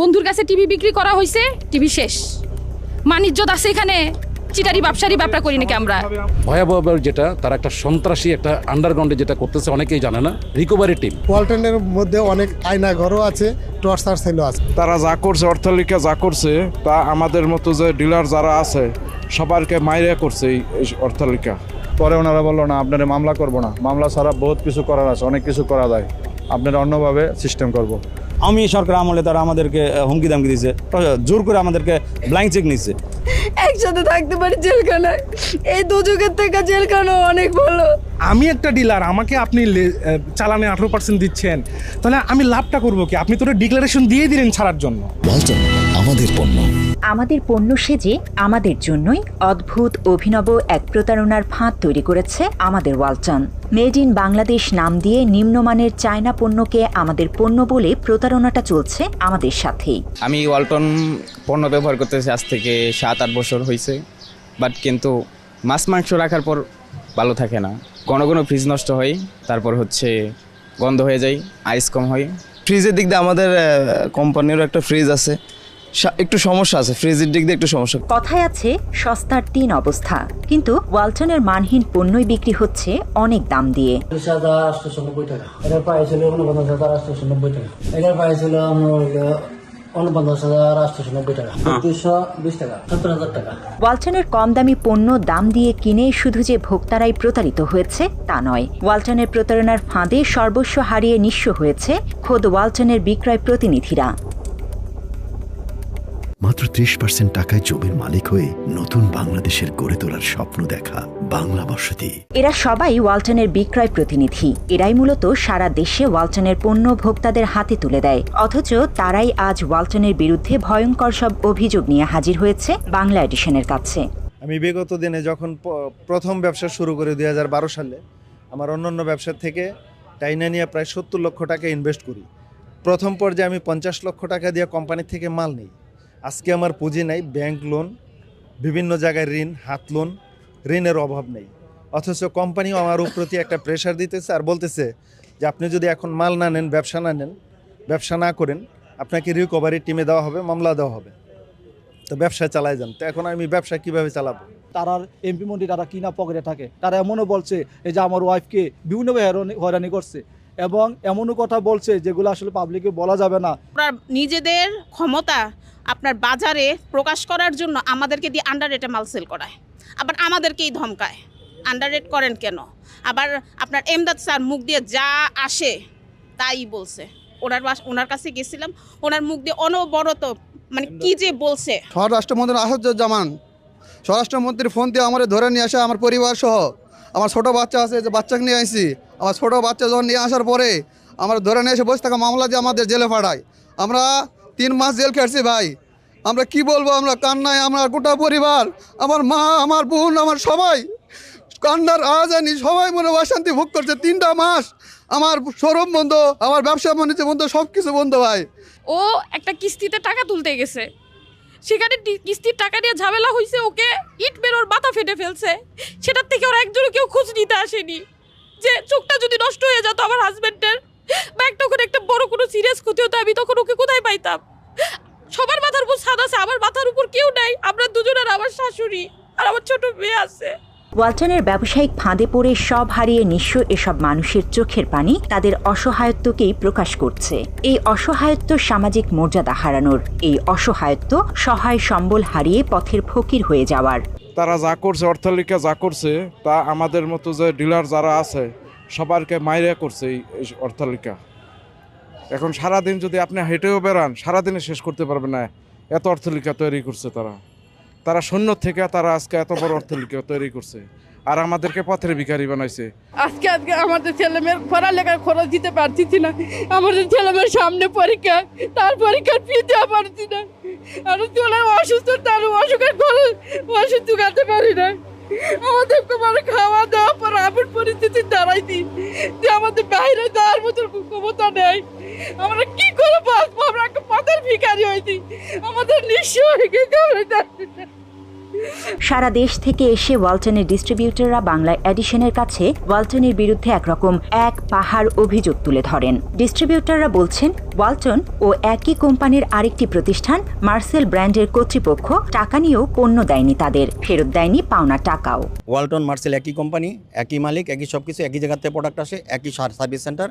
বন্ধুর কাছে টিভি বিক্রি করা হয়েছে টিভি শেষ। মানিজ্যত আছে এখানে চিটারি ব্যবসারি ব্যবসা করি নাকি আমরা? ভয়াবহ যেটা তারা একটা সন্ত্রাসী একটা আন্ডারগ্রাউন্ডে যেটা করতেছে অনেকেই জানে না রিকভারি টিম ওয়ালটনের মধ্যে অনেক আয়না ঘরও আছে টর্চার সেলও আছে। তারা যা করছে অর্থালিকা যা করছে তা আমাদের মতো যে ডিলার যারা আছে সবারকে মাইরে করছে এই এই অর্থালিকা পরে ওনারা বলল না আপনারা মামলা করব না। মামলা ছাড়া বহুত কিছু করার আছে অনেক কিছু করা যায়। আপনারা অন্যভাবে সিস্টেম করব। আমি সরকার আমলে তারা আমাদেরকে হুমকি দামকি দিয়েছে জোর করে আমাদেরকে ব্ল্যাঙ্ক চেক নিচ্ছে একসাথে থাকতে পারি জেলখানায়। এই দুযোগের থেকে জেলখানা অনেক ভালো। আমি একটা ডিলার আমাকে আপনি চালানে আঠারো পার্সেন্ট দিচ্ছেন। তাহলে আমি লাভটা করব কি? আপনি তো ডিক্লারেশন দিয়ে দিলেন ছাড়ার জন্য। আমাদের পণ্য। আমাদের পণ্য সেজে আমাদের জন্যই অদ্ভুত অভিনব এক প্রতারণার ফাঁদ তৈরি করেছে আমাদের ওয়ালটন। মেড ইন বাংলাদেশ নাম দিয়ে নিম্নমানের চায়না পণ্যকে আমাদের পণ্য বলে প্রতারণাটা চলছে আমাদের সাথেই। আমি ওয়ালটন পণ্য ব্যবহার করতেছি আজ থেকে সাত আট বছর হয়েছে বাট কিন্তু মাছ মাংস রাখার পর ভালো থাকে না। কোনো কোনো ফ্রিজ নষ্ট হয় তারপর হচ্ছে গন্ধ হয়ে যায় আইস কম হয়। ফ্রিজের দিক দিয়ে আমাদের কোম্পানিরও একটা ফ্রিজ আছে। একটু সমস্যা আছে, ফ্রিজের দিক দিয়ে একটু সমস্যা। কথায় আছে, সস্তার তিন অবস্থা। কিন্তু ওয়ালটনের মানহীন পণ্যই বিক্রি হচ্ছে অনেক দাম দিয়ে। ওয়ালটনের কম দামি পণ্য দাম দিয়ে কিনে শুধু যে ভোক্তারাই প্রতারিত হয়েছে, তা নয়। ওয়ালটনের প্রতারণার ফাঁদে সর্বস্ব হারিয়ে নিঃস্ব হয়েছে খোদ ওয়ালটনের বিক্রয় প্রতিনিধিরা। মাত্র ত্রিশ পার্সেন্ট টাকায় জমির মালিক হয়ে নতুন বাংলাদেশের গড়ে তোলার স্বপ্ন দেখা বাংলা বসতি। এরা সবাই ওয়ালটনের বিক্রয় প্রতিনিধি। এরাই মূলত সারা দেশে ওয়ালটনের পণ্য ভোক্তাদের হাতে তুলে দেয়। অথচ তারাই আজ ওয়ালটনের বিরুদ্ধে ভয়ঙ্কর সব অভিযোগ নিয়ে হাজির হয়েছে বাংলা এডিশনের কাছে। আমি বিগত দিনে যখন প্রথম ব্যবসা শুরু করি দুই হাজার বারো সালে আমার অন্যান্য ব্যবসা থেকে টাইনা নিয়ে প্রায় সত্তর লক্ষ টাকা ইনভেস্ট করি। প্রথম পর্যায়ে আমি পঞ্চাশ লক্ষ টাকা দিয়ে কোম্পানি থেকে মাল নিই। আজকে আমার পুঁজি নাই ব্যাংক লোন বিভিন্ন জায়গায় ঋণ, হাত লোন ঋণের অভাব নেই। অথচ কোম্পানিও আমার প্রতি একটা প্রেশার দিতেছে আর বলতেছে যে আপনি যদি এখন মাল না নেন, ব্যবসা না নেন, ব্যবসা না করেন, আপনাকে রিকভারি টিমে দেওয়া হবে, মামলা দেওয়া হবে। তো ব্যবসা চালাই যান। তো এখন আমি ব্যবসা কীভাবে চালাবো? তারা এমপি মন্ত্রী তারা কিনা পকেটে থাকে। তারা এমনও বলছে, এই যে আমার ওয়াইফকে বিভিন্নভাবে হয়রানি করছে। এবং এমনও কথা বলছে যেগুলো আসলে পাবলিকে বলা যাবে না। আপনার নিজেদের ক্ষমতা আপনার বাজারে প্রকাশ করার জন্য আমাদেরকে দিয়ে আন্ডার রেটে মাল সেল করায়। আবার আমাদেরকেই ধমকায়। আন্ডার রেট করেন কেন? আবার আপনার এমদাদ স্যার মুখ দিয়ে যা আসে তাই বলছে। ওনার ওনার কাছে গেছিলাম ওনার মুখ দিয়ে অনবরত মানে কি যে বলছে। স্বরাষ্ট্রমন্ত্রী আসাদুজ্জামান স্বরাষ্ট্রমন্ত্রীর ফোন দিয়ে আমার ধরে নিয়ে আসে আমার পরিবার সহ আমার ছোটো বাচ্চা আছে, যে বাচ্চাকে নিয়ে আসি আমার ছোটো বাচ্চা যখন নিয়ে আসার পরে আমার ধরে নিয়ে এসে বসে থাকা মামলা দিয়ে আমাদের জেলে পাঠায়। আমরা তিন মাস জেল খেটছি ভাই। আমরা কি বলব, আমরা কান্নায়, আমরা গোটা পরিবার, আমার মা, আমার বোন, আমার সবাই কান্নার আজানি, সবাই মনে অশান্তি ভোগ করছে। তিনটা মাস আমার শোরুম বন্ধ, আমার ব্যবসা বাণিজ্য বন্ধ সব কিছু বন্ধ ভাই। ও একটা কিস্তিতে টাকা তুলতে গেছে। সেখানে কিস্তির টাকা নিয়ে ঝামেলা হয়েছে ওকে ইট বেরোর মাথা ফেটে ফেলছে। সেটার থেকে ওরা একজনও কেউ খোঁজ নিতে আসেনি। যে চোখটা যদি নষ্ট হয়ে যেত আমার হাজব্যান্ডের বা একটা করে একটা বড় কোনো সিরিয়াস ক্ষতি হতো, আমি তখন ওকে কোথায় পাইতাম? সবার মাথার উপর ছাদ আছে, আমার মাথার উপর কেউ নাই, আমরা দুজনের আমার শাশুড়ি আর আমার ছোট মেয়ে আছে। ওয়ালটনের ব্যবসায়িক ফাঁদে পড়ে সব হারিয়ে নিঃস্ব এসব মানুষের চোখের পানি তাদের অসহায়ত্বকেই প্রকাশ করছে। এই অসহায়ত্ব সামাজিক মর্যাদা হারানোর, এই অসহায়ত্ব সহায় সম্বল হারিয়ে পথের ফকির হয়ে যাওয়ার। তারা যা করছে অর্থালিকা যা করছে, তা আমাদের মতো যে ডিলার যারা আছে, সবারকে মাইরা করছে এই অর্থালিকা এখন সারাদিন যদি আপনি হেঁটেও বেড়ান, সারাদিনে শেষ করতে পারবেন না। এত অর্থলিকা তৈরি করছে তারা। তারা শূন্য থেকে তারা আজকে এত বড় অর্থলিকা তৈরি করছে। আর আমাদেরকে পথের ভিখারি বানাইছে। আজকে আজকে আমাদের ছেলে মেয়ের পড়ালেখার খরচ দিতে পারতেছি না। আমাদের ছেলে মেয়ের সামনে পরীক্ষা, তার পরীক্ষার ফি দেওয়া পারছি না। আর চলে অসুস্থ, তার অসুখের খরচ ওষুধ জোগাতে পারি না। আমাদের মানে খাওয়া দাওয়া পর এমন পরিস্থিতি দাঁড়াইছি যে আমাদের বাইরে যাওয়ার মতো ক্ষমতা নেই। আমরা কি করে বাঁচবো আমরা একটা পথের ভিখারি হয়েছি। আমাদের নিঃস্ব হয়ে গিয়ে সারা দেশ থেকে এসে ওয়ালটনের ডিস্ট্রিবিউটররা বাংলা এডিশনের কাছে ওয়ালটনের বিরুদ্ধে একরকম এক পাহাড় অভিযোগ তুলে ধরেন। ডিস্ট্রিবিউটররা বলছেন, ওয়ালটন ও একই কোম্পানির আরেকটি প্রতিষ্ঠান, মার্সেল ব্র্যান্ডের কর্তৃপক্ষ টাকা নিয়েও পণ্য দেয়নি তাদের, ফেরত দেয়নি পাওনা টাকাও। ওয়ালটন, মার্সেল একই কোম্পানি, একই মালিক, একই সব কিছু একই জায়গাতে প্রোডাক্ট আসে, একই সার্ভিস সেন্টার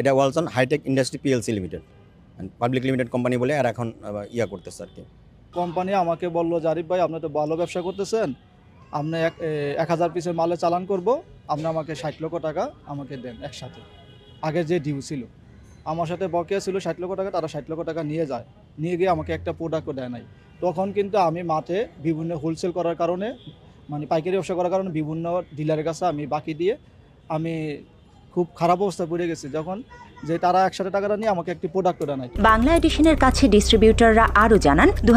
এটা Walton hitech industry PLC limited. Public limited company বলে আর এখন ইয়া করতেছে আর কি। কোম্পানি আমাকে বলল, জারিফ ভাই, আপনি তো ভালো ব্যবসা করতেছেন। আপনি এক এক হাজার পিসের মালে চালান করব। আপনি আমাকে ষাট লক্ষ টাকা আমাকে দেন একসাথে। আগে যে ডিউ ছিল, আমার সাথে বকেয়া ছিল ষাট লক্ষ টাকা, তারা ষাট লক্ষ টাকা নিয়ে যায়। নিয়ে গিয়ে আমাকে একটা প্রোডাক্টও দেয় নাই। তখন কিন্তু আমি মাঠে বিভিন্ন হোলসেল করার কারণে মানে পাইকারি ব্যবসা করার কারণে বিভিন্ন ডিলারের কাছে আমি বাকি দিয়ে আমি খুব খারাপ অবস্থায় পড়ে গেছি। যখন যে তারা একসাথে টাকাটা নিয়ে আমাকে একটি প্রোডাক্টও দেয় নাই বাংলা এডিশনের কাছে ডিস্ট্রিবিউটররা আরও জানান দু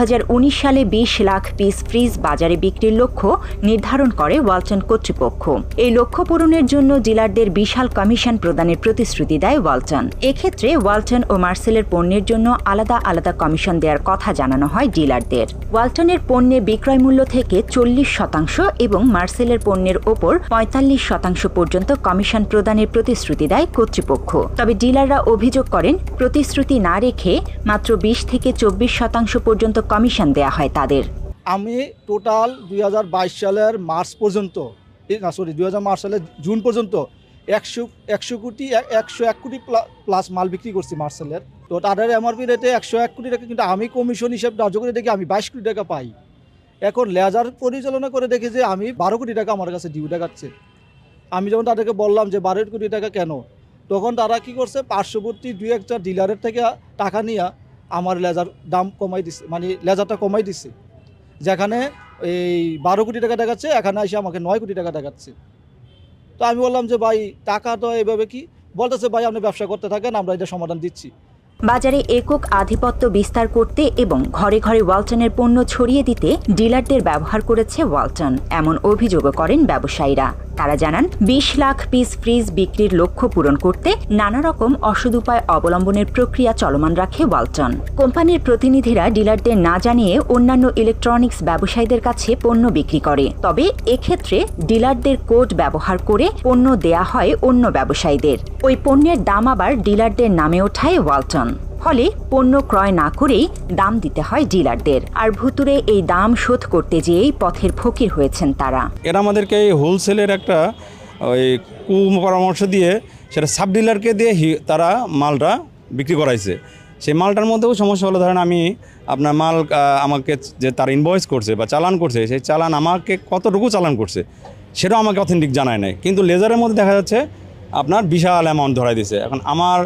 সালে বিশ লাখ পিস ফ্রিজ বাজারে বিক্রির লক্ষ্য নির্ধারণ করে ওয়ালটন কর্তৃপক্ষ। এই লক্ষ্য পূরণের জন্য ডিলারদের বিশাল কমিশন প্রদানের প্রতিশ্রুতি দেয় ওয়ালটন। এক্ষেত্রে ওয়ালটন ও মার্সেলের পণ্যের জন্য আলাদা আলাদা কমিশন দেওয়ার কথা জানানো হয় ডিলারদের। ওয়ালটনের পণ্যে বিক্রয় মূল্য থেকে চল্লিশ শতাংশ এবং মার্সেলের পণ্যের ওপর পঁয়তাল্লিশ শতাংশ পর্যন্ত কমিশন প্রদানের প্রতিশ্রুতি দেয় কর্তৃপক্ষ। তবে ডিলাররা অভিযোগ করেন, প্রতিশ্রুতি না রেখে মাত্র বিশ থেকে চব্বিশ শতাংশ পর্যন্ত কমিশন দেয়া হয় তাদের। আমি টোটাল দু হাজার বাইশ সালের মার্চ পর্যন্ত সরি দুই সালের জুন পর্যন্ত একশো একশো কোটি একশো এক কোটি প্লা- প্লাস মাল বিক্রি করছি মার্সেলের তো তাদের এমআরপি রেটে একশো এক কোটি টাকা, কিন্তু আমি কমিশন হিসেবে ধার্য করে দেখি আমি বাইশ কোটি টাকা পাই। এখন লেজার পরিচালনা করে দেখি যে আমি বারো কোটি টাকা আমার কাছে ডিউ দেখাচ্ছে। আমি যখন তাদেরকে বললাম যে বারো কোটি টাকা কেন? তখন তারা কি করছে? পার্শ্ববর্তী দুই একটা ডিলারের থেকে টাকা নিয়ে আমার লেজার দাম কমাই দিছে মানে লেজারটা কমাই দিছে। যেখানে এই বারো কোটি টাকা দেখাচ্ছে, এখানে এসে আমাকে নয় কোটি টাকা দেখাচ্ছে। তো আমি বললাম যে, ভাই, টাকা তো এভাবে কি? বলতেছে, ভাই, আপনি ব্যবসা করতে থাকেন, আমরা এটা সমাধান দিচ্ছি। বাজারে একক আধিপত্য বিস্তার করতে এবং ঘরে ঘরে ওয়ালটনের পণ্য ছড়িয়ে দিতে ডিলারদের ব্যবহার করেছে ওয়ালটন, এমন অভিযোগও করেন ব্যবসায়ীরা। তারা জানান, বিশ লাখ পিস ফ্রিজ বিক্রির লক্ষ্য পূরণ করতে নানা রকম অসদুপায় অবলম্বনের প্রক্রিয়া চলমান রাখে ওয়ালটন। কোম্পানির প্রতিনিধিরা ডিলারদের না জানিয়ে অন্যান্য ইলেকট্রনিক্স ব্যবসায়ীদের কাছে পণ্য বিক্রি করে। তবে এক্ষেত্রে ডিলারদের কোড ব্যবহার করে পণ্য দেয়া হয় অন্য ব্যবসায়ীদের। ওই পণ্যের দাম আবার ডিলারদের নামে ওঠায় ওয়ালটন। ফলে পণ্য ক্রয় না করেই দাম দিতে হয় ডিলারদের। আর ভুতুরে এই দাম শোধ করতে যেয়েই পথের ফকির হয়েছেন তারা। এরা আমাদেরকে এই হোলসেলের একটা, ওই কু পরামর্শ দিয়ে সেটা সাব ডিলারকে দিয়ে তারা মালটা বিক্রি করাইছে। সেই মালটার মধ্যেও সমস্যা হলো, ধরেন আমি আপনার মাল আমাকে যে তার ইনভয়েস করছে বা চালান করছে, সেই চালান আমাকে কতটুকু চালান করছে, সেটাও আমাকে অথেন্টিক জানায় নাই। কিন্তু লেজারের মধ্যে দেখা যাচ্ছে, আপনার বিশাল অ্যামাউন্ট ধরাই দিছে এখন আমার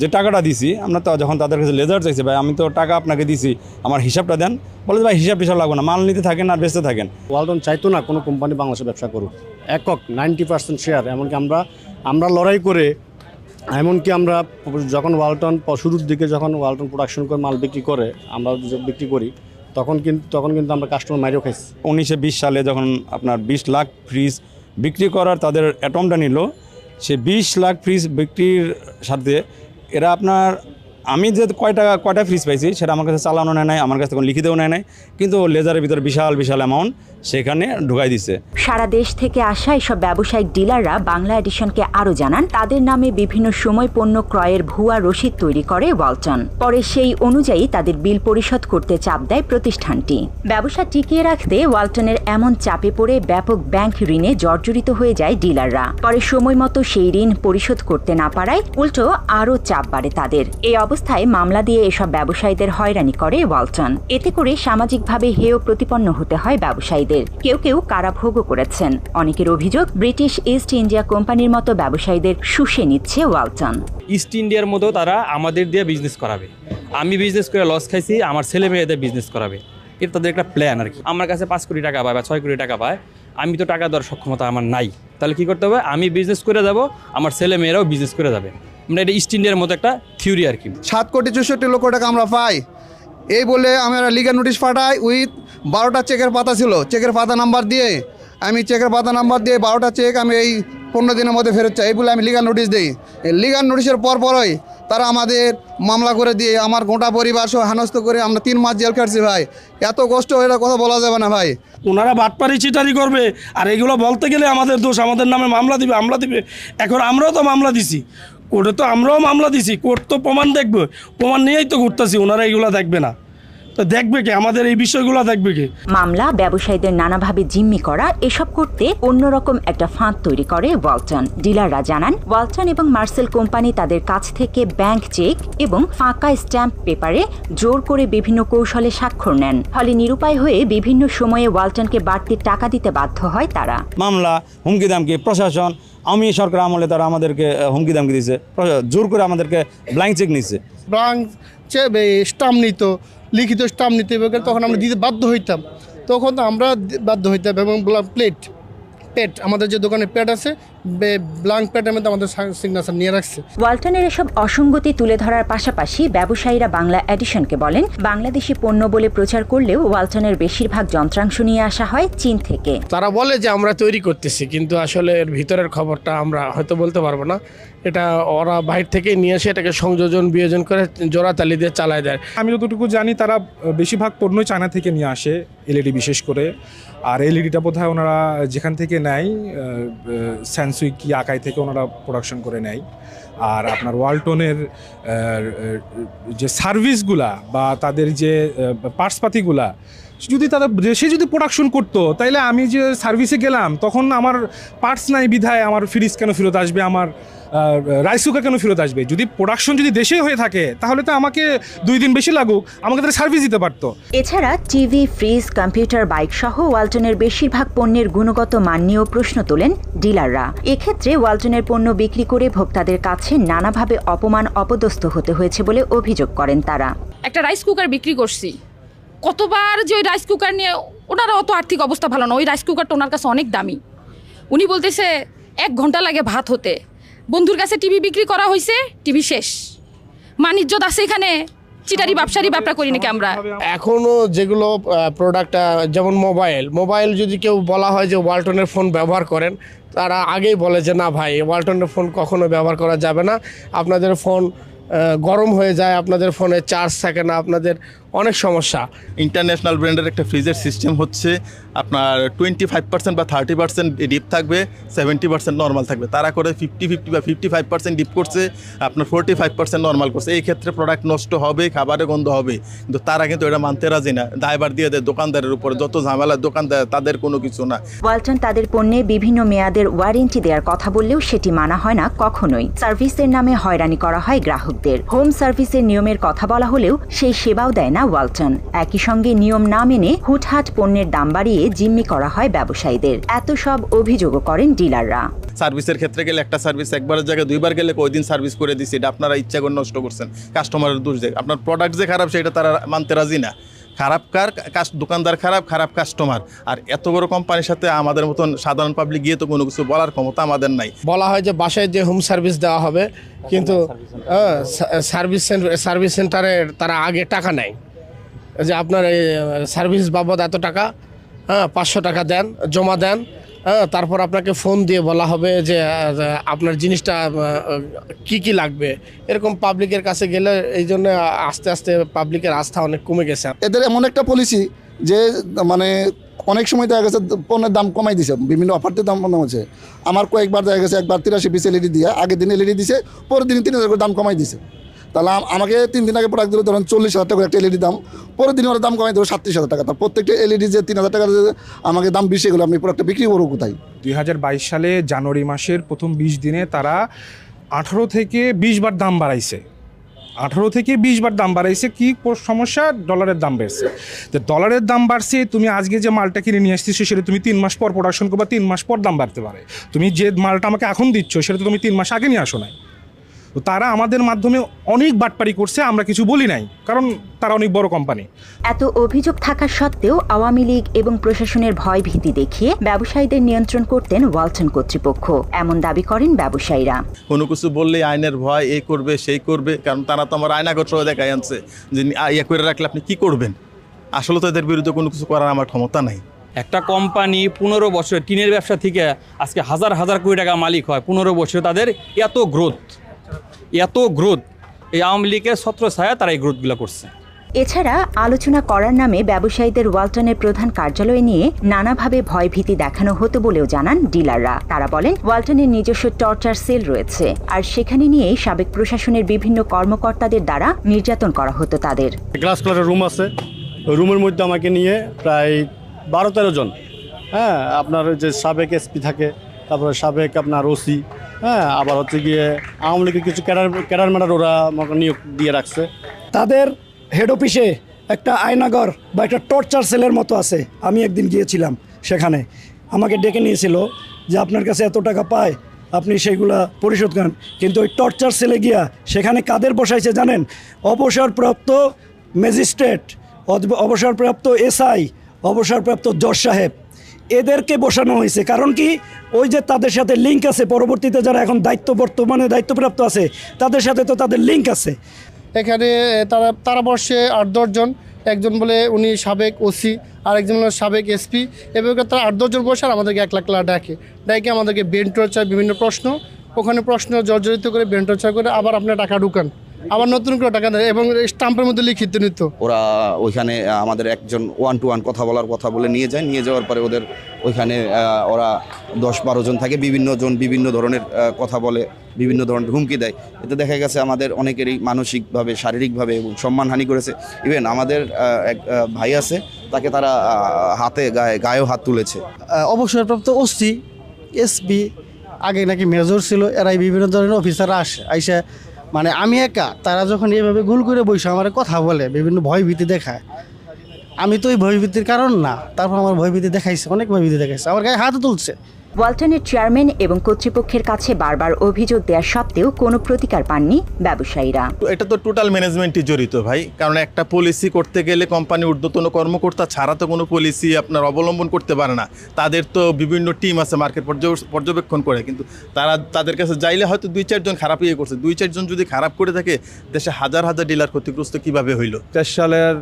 যে টাকাটা দিছি আমরা তো যখন তাদের কাছে লেজার চাইছি ভাই আমি তো টাকা আপনাকে দিছি আমার হিসাবটা দেন। বলে ভাই হিসাব টিসাব লাগবে না মাল নিতে থাকেন আর বেচতে থাকেন। ওয়ালটন চাইতো না কোনো কোম্পানি বাংলাদেশে ব্যবসা করুক। একক নাইনটি পার্সেন্ট শেয়ার এমনকি আমরা আমরা লড়াই করে এমনকি আমরা যখন ওয়ালটন শুরুর দিকে যখন ওয়ালটন প্রোডাকশন করে মাল বিক্রি করে আমরা বিক্রি করি তখন কিন্তু তখন কিন্তু আমরা কাস্টমার মাইরেও খাইছি। উনিশশো বিশ সালে যখন আপনার বিশ লাখ ফ্রিজ বিক্রি করার তাদের অ্যাটমটা নিল সে বিশ লাখ ফ্রিজ বিক্রির সাথে এরা আপনার আমি যে কয়টা কয়টা ফ্রিজ পাইছি, সেটা আমার কাছে চালানো নেয় নাই, আমার কাছে তখন লিখিতেও নেয় নাই, কিন্তু লেজারের ভিতরে বিশাল বিশাল অ্যামাউন্ট সেখানে ঢুকাই দিছে। সারা দেশ থেকে আসা এসব ব্যবসায়িক ডিলাররা বাংলা এডিশনকে আরও জানান, তাদের নামে বিভিন্ন সময় পণ্য ক্রয়ের ভুয়া রসিদ তৈরি করে ওয়ালটন। পরে সেই অনুযায়ী তাদের বিল পরিশোধ করতে চাপ দেয় প্রতিষ্ঠানটি। ব্যবসা টিকিয়ে রাখতে ওয়ালটনের এমন চাপে পড়ে ব্যাপক ব্যাংক ঋণে জর্জরিত হয়ে যায় ডিলাররা। পরে সময় মতো সেই ঋণ পরিশোধ করতে না পারায় উল্টো আরও চাপ বাড়ে তাদের। এই অবস্থায় মামলা দিয়ে এসব ব্যবসায়ীদের হয়রানি করে ওয়ালটন। এতে করে সামাজিকভাবে হেয় প্রতিপন্ন হতে হয় ব্যবসায়ীদের। কেউ কেউ কারাভোগও করেছেন। অনেকের অভিযোগ, ব্রিটিশ ইস্ট ইন্ডিয়া কোম্পানির মতো ব্যবসায়ীদের শুষে নিচ্ছে ওয়ালটন। ইস্ট ইন্ডিয়ার মধ্যেও তারা আমাদের দিয়ে বিজনেস করাবে। আমি বিজনেস করে লস খাইছি, আমার ছেলে মেয়েদের বিজনেস করাবে। এটা তাদের একটা প্ল্যান আর কি। আমার কাছে পাঁচ কোটি টাকা পায় বা ছয় কোটি টাকা পায়। আমি তো টাকা দেওয়ার সক্ষমতা আমার নাই। তাহলে কি করতে হবে? আমি বিজনেস করে যাব, আমার ছেলে মেয়েরাও বিজনেস করে যাবে। মানে এটা ইস্ট ইন্ডিয়ার মতো একটা থিওরি আর কি। সাত কোটি চৌষট্টি লক্ষ টাকা আমরা পাই। এই বলে আমরা লিগাল নোটিশ পাঠাই উইথ বারোটা চেকের পাতা ছিল। চেকের পাতা নাম্বার দিয়ে আমি চেকের পাতা নাম্বার দিয়ে বারোটা চেক আমি এই পনেরো দিনের মধ্যে ফেরত চাই। এই বলে আমি লিগাল নোটিশ দিই। লিগাল নোটিশের পর পরই তারা আমাদের মামলা করে দিয়ে আমার গোটা পরিবার সহ হেনস্থ করে আমরা তিন মাস জেল খাটছি ভাই। এত কষ্ট এটা কথা বলা যাবে না ভাই। ওনারা বাটপারি চিটারি করবে। আর এগুলো বলতে গেলে আমাদের দোষ আমাদের নামে মামলা দিবে আমলা দিবে। এখন আমরাও তো মামলা দিছি। কোর্টে তো আমরাও মামলা দিছি কোর্ট তো প্রমাণ দেখবে। প্রমাণ নিয়েই তো ঘুরতেছি ওনারা এগুলো দেখবে না। তো দেখবে কে? আমাদের এই বিষয়গুলো দেখবে কে? মামলা ব্যবসায়ীদের নানাভাবে জিম্মি করা এসব করতে অন্যরকম একটা ফাঁদ তৈরি করে ওয়ালটন। ডিলাররা জানান ওয়ালটন এবং মার্সেল কোম্পানি তাদের কাছ থেকে ব্যাংক চেক এবং ফাঁকা স্ট্যাম্প পেপারে জোর করে বিভিন্ন কৌশলে স্বাক্ষর নেন। ফলে নিরুপায় হয়ে বিভিন্ন সময়ে ওয়ালটনকে বাড়তি টাকা দিতে বাধ্য হয় তারা। মামলা হুমকি দামকি প্রশাসন আমি সরকার আমলে তারা আমাদেরকে হুমকি দামকি দিয়েছে জোর করে আমাদেরকে ব্ল্যাঙ্ক চেক নিছে। ব্ল্যাঙ্ক স্টাম্প নিত লিখিত স্টাম্প নিত তখন আমরা দিতে বাধ্য হইতাম। তখন তো আমরা বাধ্য হইতাম এবং প্লেট পেট আমাদের যে দোকানে পেট আছে ব্লাঙ্ক পেটের মধ্যে আমাদের সিগনেচার নিয়ে রাখছে। ওয়ালটনের এসব অসঙ্গতি তুলে ধরার পাশাপাশি ব্যবসায়ীরা বাংলা এডিশনকে বলেন বাংলাদেশি পণ্য বলে প্রচার করলেও ওয়ালটনের বেশিরভাগ যন্ত্রাংশ নিয়ে আসা হয় চীন থেকে। তারা বলে যে আমরা তৈরি করতেছি কিন্তু আসলে এর ভিতরের খবরটা আমরা হয়তো বলতে পারব না। এটা ওরা বাইরে থেকেই নিয়ে এসে এটাকে সংযোজন বিয়োজন করে জোড়া তালি দিয়ে চালায় দেয়। আমি যতটুকু জানি তারা বেশিরভাগ পণ্য চায়না থেকে নিয়ে আসে এলইডি বিশেষ করে। আর এলইডিটা বোধ হয় ওনারা যেখান থেকে নেয় স্যানসুই কি আকাই থেকে ওনারা প্রোডাকশন করে নেয়। আর আপনার ওয়ালটনের যে সার্ভিসগুলা বা তাদের যে পার্টসপাতিগুলা যদি তারা সে যদি প্রোডাকশন করতো তাইলে আমি যে সার্ভিসে গেলাম তখন আমার পার্টস নাই বিধায় আমার ফ্রিজ কেন ফেরত আসবে? আমার রাইস কুকার কেন ফেরত আসবে? যদি প্রোডাকশন যদি দেশে হয়ে থাকে তাহলে তো আমাকে দুই দিন বেশি লাগুক আমাকে তারা সার্ভিস দিতে পারতো। এছাড়া টিভি ফ্রিজ কম্পিউটার বাইক সহ ওয়ালটনের বেশিরভাগ পণ্যের গুণগত মান নিয়েও প্রশ্ন তোলেন ডিলাররা। এক্ষেত্রে ওয়ালটনের পণ্য বিক্রি করে ভোক্তাদের কাছে নানাভাবে অপমান অপদস্থ হতে হয়েছে বলে অভিযোগ করেন তারা। একটা রাইস কুকার বিক্রি করছি। কতবার যে ওই রাইস কুকার নিয়ে ওনার অত আর্থিক অবস্থা ভালো না। ওই রাইস কুকারটা ওনার কাছে অনেক দামি। উনি বলতেছে, এক ঘণ্টা লাগে ভাত হতে। বন্ধুর কাছে টিভি বিক্রি করা হয়েছে টিভি শেষ। মানিজ্যত আছে এখানে, চিটারি ব্যবসারি ব্যবসা করি নাকি আমরা? এখনও যেগুলো প্রোডাক্ট যেমন মোবাইল মোবাইল যদি কেউ বলা হয় যে ওয়ালটনের ফোন ব্যবহার করেন, তারা আগেই বলে যে, না ভাই ওয়ালটনের ফোন কখনো ব্যবহার করা যাবে না। আপনাদের ফোন গরম হয়ে যায়, আপনাদের ফোনে চার্জ থাকে না, আপনাদের অনেক সমস্যা। ইন্টারন্যাশনাল ব্র্যান্ডের একটা ফ্রিজের সিস্টেম হচ্ছে আপনার টোয়েন্টি ফাইভ পার্সেন্ট বা থার্টি পার্সেন্ট ডিপ থাকবে সেভেন্টি পার্সেন্ট নর্মাল থাকবে। তারা করে ফিফটি ফিফটি বা ফিফটি ফাইভ পার্সেন্ট ডিপ করছে আপনার ফোর্টি ফাইভ পার্সেন্ট নর্মাল করছে। এই ক্ষেত্রে প্রোডাক্ট নষ্ট হবে খাবারে গন্ধ হবে। কিন্তু তারা কিন্তু এটা মানতে রাজি না। দায়বার দিয়ে দেয় দোকানদারের উপরে যত ঝামেলা দোকানদার তাদের কোনো কিছু না। ওয়ালটন তাদের পণ্যে বিভিন্ন মেয়াদের ওয়ারেন্টি দেওয়ার কথা বললেও সেটি মানা হয় না কখনোই। সার্ভিসের নামে হয়রানি করা হয় গ্রাহকদের। হোম সার্ভিসের নিয়মের কথা বলা হলেও সেই সেবাও দেয় না ওয়ালটন। একই সঙ্গে নিয়ম না মেনে হুটহাট পণ্যের দাম বাড়িয়ে জিম্মি করা হয় ব্যবসায়ীদের। এত সব অভিযোগও করেন ডিলাররা। সার্ভিসের ক্ষেত্রে গেলে একটা সার্ভিস একবারের জায়গায় দুইবার গেলে ওই দিন সার্ভিস করে দিছি এটা আপনারা ইচ্ছা করে নষ্ট করছেন। কাস্টমারের দোষ দেখ আপনার প্রোডাক্ট যে খারাপ সেটা তারা মানতে রাজি না। খারাপ কার দোকানদার খারাপ খারাপ কাস্টমার আর এত বড় কোম্পানির সাথে আমাদের মতন সাধারণ পাবলিক গিয়ে তো কোনো কিছু বলার ক্ষমতা আমাদের নাই। বলা হয় যে বাসায় যে হোম সার্ভিস দেওয়া হবে কিন্তু হ্যাঁ, সার্ভিস সেন্টার সার্ভিস সেন্টারে তারা আগে টাকা নেয়। যে আপনার এই সার্ভিস বাবদ এত টাকা হ্যাঁ পাঁচশো টাকা দেন, জমা দেন হ্যাঁ তারপর আপনাকে ফোন দিয়ে বলা হবে যে আপনার জিনিসটা কি কি লাগবে। এরকম পাবলিকের কাছে গেলে এই জন্য আস্তে আস্তে পাবলিকের আস্থা অনেক কমে গেছে। এদের এমন একটা পলিসি যে মানে অনেক সময় দেখা গেছে পণ্যের দাম কমাই দিছে, বিভিন্ন অফারতে দাম কম হচ্ছে আমার কয়েকবার দেখা গেছে, একবার তিরাশি পিস এলইডি দিয়ে, আগের দিন এলইডি দিছে, পরের দিন তিন হাজার দাম কমাই দিছে। তাহলে আমাকে তিন দিন আগে প্রোডাক্ট দিল, ধরুন চল্লিশ হাজার টাকা একটা এলইডি দাম। পরের দিন ওরা দাম কমাই দেবো সাতত্রিশ হাজার টাকা। তার প্রত্যেকটা এলইডি যে তিন হাজার টাকা আমাকে দাম বেশি গেলো আমি প্রোডাক্টটা বিক্রি করব কোথায়? দুই বাইশ সালে জানুয়ারি মাসের প্রথম বিশ দিনে তারা আঠারো থেকে বিশ বার দাম বাড়াইছে। আঠারো থেকে বিশ বার দাম বাড়াইছে। কি সমস্যা? ডলারের দাম বেড়েছে। তো ডলারের দাম বাড়ছে, তুমি আজকে যে মালটা কিনে নিয়ে আসছিস সেটা তুমি তিন মাস পর প্রোডাকশন করবা, তিন মাস পর দাম বাড়তে পারে। তুমি যে মালটা আমাকে এখন দিচ্ছ, সেটা তো তুমি তিন মাস আগে নিয়ে আসো নাই। তো তারা আমাদের মাধ্যমে অনেক বাটপারি করছে আমরা কিছু বলি নাই কারণ তারা অনেক বড় কোম্পানি এত অভিযোগ থাকা সত্ত্বেও আওয়ামী লীগ এবং প্রশাসনের ভয় ভীতি দেখিয়ে ব্যবসায়ীদের নিয়ন্ত্রণ করতেন ওয়ালটন কর্তৃপক্ষ। এমন দাবি করেন ব্যবসায়ীরা। কোনো কিছু বললেই আইনের ভয় এই করবে সেই করবে কারণ তারা তো আমার আয়নাগর সহ দেখাই আনছে যে ইয়ে করে রাখলে আপনি কি করবেন? আসলে তো এদের বিরুদ্ধে কোনো কিছু করার আমার ক্ষমতা নাই। একটা কোম্পানি পনেরো বছর টিনের ব্যবসা থেকে আজকে হাজার হাজার কোটি টাকা মালিক হয় পনেরো বছর তাদের এত গ্রোথ এত গ্রোথ এই আওয়ামী লীগের ছত্র ছায়া তারা এই গ্রোথগুলো করছে। এছাড়া আলোচনা করার নামে ব্যবসায়ীদের ওয়ালটনের প্রধান কার্যালয় নিয়ে নানাভাবে ভয়ভীতি দেখানো হতো বলেও জানান ডিলাররা। তারা বলেন ওয়ালটনের নিজস্ব টর্চার সেল রয়েছে আর সেখানে নিয়েই সাবেক প্রশাসনের বিভিন্ন কর্মকর্তাদের দ্বারা নির্যাতন করা হতো তাদের। গ্লাস কালারের রুম আছে। রুমের মধ্যে আমাকে নিয়ে প্রায় বারো তেরো জন। হ্যাঁ আপনার যে সাবেক এসপি থাকে তারপরে সাবেক আপনার ওসি হ্যাঁ আবার হচ্ছে গিয়ে আওয়ামী লীগের কিছু ক্যাডার ক্যাডার ম্যাডার ওরা নিয়োগ দিয়ে রাখছে। তাদের হেড অফিসে একটা আয়নাগর বা একটা টর্চার সেলের মতো আছে। আমি একদিন গিয়েছিলাম সেখানে। আমাকে ডেকে নিয়েছিল যে, আপনার কাছে এত টাকা পায়, আপনি সেইগুলা পরিশোধ করেন। কিন্তু ওই টর্চার সেলে গিয়া সেখানে কাদের বসাইছে জানেন? অবসরপ্রাপ্ত ম্যাজিস্ট্রেট অবসরপ্রাপ্ত এসআই অবসরপ্রাপ্ত জজ সাহেব। এদেরকে বসানো হয়েছে। কারণ কি? ওই যে তাদের সাথে লিঙ্ক আছে, পরবর্তীতে যারা এখন দায়িত্ব বর্তমানে দায়িত্বপ্রাপ্ত আছে, তাদের সাথে তো তাদের লিঙ্ক আছে। এখানে তারা তারা বসে আট দশজন একজন বলে উনি সাবেক ওসি আর একজন হলো সাবেক এসপি এবং তারা আট দশজন বসে আর আমাদেরকে এক লাখ লাখ ডাকে। ডাকে আমাদেরকে বেন টর্চার বিভিন্ন প্রশ্ন, ওখানে প্রশ্ন জর্জরিত করে বেন টর্চার করে আবার আপনার টাকা ঢুকান। আবার নতুন করে টাকা দেয় এবং স্টাম্পের মধ্যে লিখিত নিত ওরা ওইখানে আমাদের একজন ওয়ান টু ওয়ান কথা বলার কথা বলে নিয়ে যায়। নিয়ে যাওয়ার পরে ওদের ওইখানে ওরা দশ বারো জন থাকে। বিভিন্ন জন বিভিন্ন ধরনের কথা বলে বিভিন্ন ধরনের হুমকি দেয়। এতে দেখা গেছে আমাদের অনেকেরই মানসিকভাবে শারীরিকভাবে এবং সম্মানহানি করেছে। ইভেন আমাদের এক ভাই আছে তাকে তারা হাতে গায়ে গায়েও হাত তুলেছে। অবসরপ্রাপ্ত ওসি এসপি আগে নাকি মেজর ছিল এরাই বিভিন্ন ধরনের অফিসাররা আসে আইসা মানে আমি একা, তারা যখন এইভাবে গুল করে বসে আমার কথা বলে, বিভিন্ন ভয়ভীতি দেখায়। আমি তো ওই ভয়ভীতির কারণ না, তারপর আমার ভয়ভীতি দেখাইছে, অনেক ভয়ভীতি দেখাইছে, আমার গায়ে হাত তুলছে। ওয়ালটনের চেয়ারম্যান এবং কর্তৃপক্ষের কাছে বারবার অভিযোগ দেওয়া সত্ত্বেও কোনো প্রতিকার পাননি ব্যবসায়ীরা। এটা তো টোটাল ম্যানেজমেন্টই জড়িত ভাই। কারণ একটা পলিসি করতে গেলে কোম্পানি ঊর্ধ্বতন কর্মকর্তা ছাড়া তো কোনো পলিসি আপনার অবলম্বন করতে পারে না। তাদের তো বিভিন্ন টিম আছে মার্কেট পর্যবেক্ষণ করে। কিন্তু তারা তাদের কাছে যাইলে হয়তো দুই চারজন খারাপ ইয়ে করছে। দুই চারজন যদি খারাপ করে থাকে দেশে হাজার হাজার ডিলার ক্ষতিগ্রস্ত কীভাবে হইল? তেইশ সালের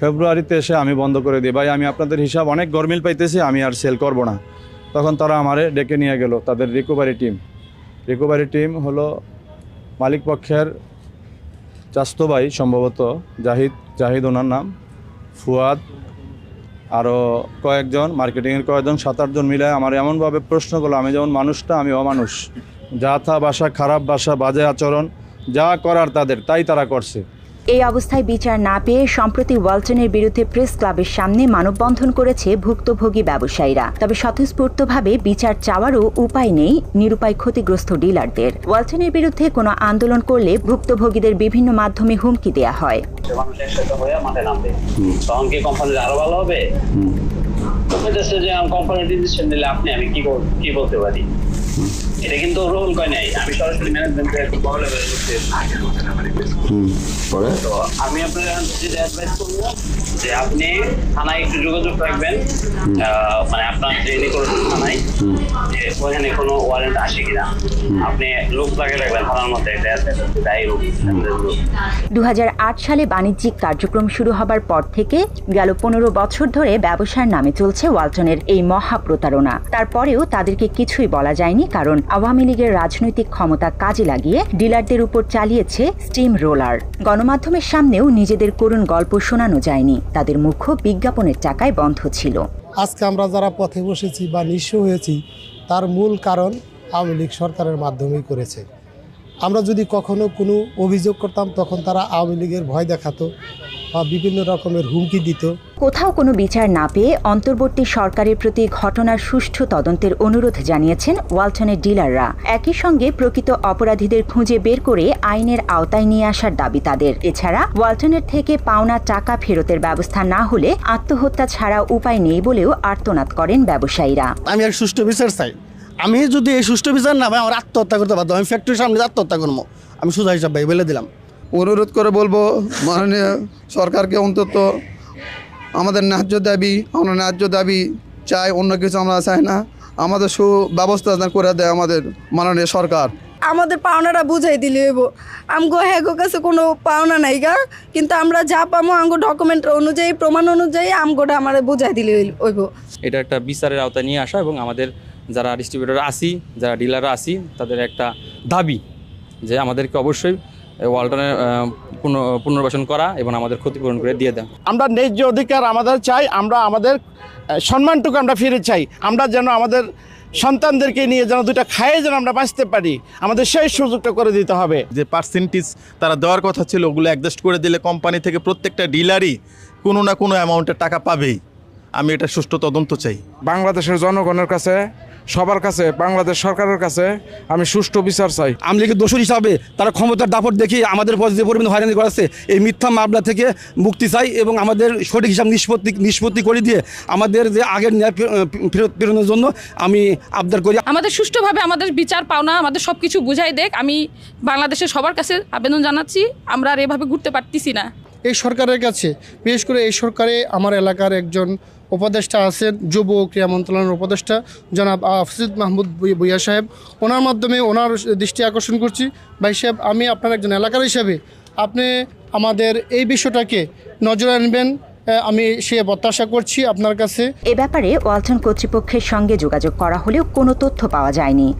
ফেব্রুয়ারিতে এসে আমি বন্ধ করে দিই। ভাই আমি আপনাদের হিসাব অনেক গরমিল পাইতেছি আমি আর সেল করব না। তখন তারা আমারে ডেকে নিয়ে গেল, তাদের রিকভারি টিম রিকভারি টিম হলো মালিক পক্ষের সম্ভবত জাহিদ জাহিদ ওনার নাম, ফুয়াদ আরও কয়েকজন, মার্কেটিংয়ের কয়েকজন সাত আটজন মিলে আমার এমনভাবে প্রশ্ন করল, আমি যেমন মানুষটা আমি অমানুষ। যা থা বাসা খারাপ বাসা বাজে আচরণ, যা করার তাদের, তাই তারা করছে। এই অবস্থায় বিচার না পেয়ে সম্প্রতি ওয়ালটনের বিরুদ্ধে প্রেস ক্লাবের সামনে মানববন্ধন করেছে ভুক্তভোগী ব্যবসায়ীরা। তবে স্বতঃস্ফূর্তভাবে বিচার চাওয়ারও উপায় নেই নিরুপায় ক্ষতিগ্রস্ত ডিলারদের। ওয়ালটনের বিরুদ্ধে কোনো আন্দোলন করলে ভুক্তভোগীদের বিভিন্ন মাধ্যমে হুমকি দেয়া হয়। তখন কি কোম্পানির আরও ভালো হবে? যে কোম্পানির ডিসিশন নিলে আপনি আমি কি বলতে পারি? এটা কিন্তু রোল কয় নাই। আমি সরাসরি ম্যানেজমেন্টের বড় লেভেলে তো আমি আপনার যেটা অ্যাডভাইস করব যে আপনি থানায় একটু যোগাযোগ রাখবেন। মানে আপনার যে নিকটস্থ থানায় যে ওখানে কোনো ওয়ারেন্ট আসে কিনা। আপনি লোক লাগে রাখবেন থানার মধ্যে এটা আছে দায়ী রোগ দু সালে বাণিজ্যিক কার্যক্রম শুরু হবার পর থেকে গেল পনেরো বছর ধরে ব্যবসার নামে চলছে ওয়ালটনের এই মহা প্রতারণা। তারপরেও তাদেরকে কিছুই বলা যায়নি কারণ আওয়ামী লীগের রাজনৈতিক ক্ষমতা কাজে লাগিয়ে ডিলারদের উপর চালিয়েছে স্টিম রোলার। গণমাধ্যমের সামনেও নিজেদের করুণ গল্প শোনানো যায়নি। তাদের মুখ্য বিজ্ঞাপনের টাকায় বন্ধ ছিল। আজকে আমরা যারা পথে বসেছি বা নিঃস্ব হয়েছি, তার মূল কারণ আওয়ামী লীগ সরকারের মাধ্যমেই করেছে। আমরা যদি কখনো কোনো অভিযোগ করতাম, তখন তারা আওয়ামী লীগের ভয় দেখাতো। বিভিন্ন রকমের হুমকি দিত। কোথাও কোনো বিচার না পেয়ে অন্তর্বর্তী সরকারের প্রতি ঘটনার সুষ্ঠু তদন্তের অনুরোধ জানিয়েছেন ওয়ালটনের ডিলাররা। একই সঙ্গে প্রকৃত অপরাধীদের খুঁজে বের করে আইনের আওতায় নিয়ে আসার দাবি তাদের। এছাড়া ওয়ালটনের থেকে পাওনা টাকা ফেরতের ব্যবস্থা না হলে আত্মহত্যা ছাড়া উপায় নেই বলেও আর্তনাদ করেন ব্যবসায়ীরা। আমি এক সুষ্ঠু বিচার চাই। আমি যদি এই সুষ্ঠু বিচার না পাই আমার আত্মহত্যা করতে পারতাম আমি ফ্যাক্টরির সামনে আত্মহত্যা করব। আমি সুজা হিসাব ভাই বলে দিলাম। অনুরোধ করে বলব মাননীয় সরকারকে অন্তত আমাদের ন্যায্য দাবি আমরা ন্যায্য দাবি চাই অন্য কিছু আমরা চাই না। আমাদের সুব্যবস্থা যেন করে দেয় আমাদের মাননীয় সরকার। আমাদের পাওনাটা বুঝাই দিলে হইব। আমগো হ্যাগো কাছে কোনো পাওনা নাই গা কিন্তু আমরা যা পামো আমগো ডকুমেন্ট অনুযায়ী প্রমাণ অনুযায়ী আমগোটা আমার বুঝাই দিলে হইব। এটা একটা বিচারের আওতায় নিয়ে আসা এবং আমাদের যারা ডিস্ট্রিবিউটর আসি যারা ডিলাররা আসি তাদের একটা দাবি যে আমাদেরকে অবশ্যই ওয়ালটনের পুনঃ- পুনর্বাসন করা এবং আমাদের ক্ষতিপূরণ করে দিয়ে দেন আমরা ন্যায্য অধিকার আমাদের চাই আমরা আমাদের সম্মানটুকু আমরা ফিরে চাই। আমরা যেন আমাদের সন্তানদেরকে নিয়ে যেন দুটা খায়ে যেন আমরা বাঁচতে পারি আমাদের সেই সুযোগটা করে দিতে হবে। যে পার্সেন্টেজ তারা দেওয়ার কথা ছিল ওগুলো অ্যাডজাস্ট করে দিলে কোম্পানি থেকে প্রত্যেকটা ডিলারই কোনো না কোনো অ্যামাউন্টের টাকা পাবেই। আমি এটা সুষ্ঠু তদন্ত চাই। বাংলাদেশের জনগণের কাছে সবার কাছে বাংলাদেশ সরকারের কাছে আমি সুষ্ঠু বিচার চাই। আমলিগের দোষর হিসাবে তারা ক্ষমতার দাপট দেখিয়ে আমাদের পর যে পরিমাণ হয়রানি করাচ্ছে এই মিথ্যা মামলা থেকে মুক্তি চাই এবং আমাদের সঠিক হিসাব নিষ্পত্তি নিষ্পত্তি করে দিয়ে আমাদের যে আগের ন্যায় ফেরত প্রেরণের জন্য আমি আবদার করি। আমাদের সুষ্ঠুভাবে আমাদের বিচার পাওনা আমাদের সব কিছু বুঝাই দেখ। আমি বাংলাদেশের সবার কাছে আবেদন জানাচ্ছি আমরা আর এভাবে ঘুরতে পারতেছি না। এই সরকারের কাছে বিশেষ করে এই সরকারে আমার এলাকার একজন উপদেষ্টা আছেন, যুব ও ক্রীড়া মন্ত্রণালয়ের উপদেষ্টা জনাব আফসিদ মাহমুদ ভুই- ভুইয়া সাহেব। ওনার মাধ্যমে ওনার দৃষ্টি আকর্ষণ করছি। ভাই সাহেব, আমি আপনার একজন এলাকার হিসাবে আপনি আমাদের এই বিষয়টাকে নজরে আনবেন আমি সে প্রত্যাশা করছি আপনার কাছে। এ ব্যাপারে ওয়ালটন কর্তৃপক্ষের সঙ্গে যোগাযোগ করা হলেও কোনো তথ্য পাওয়া যায়নি।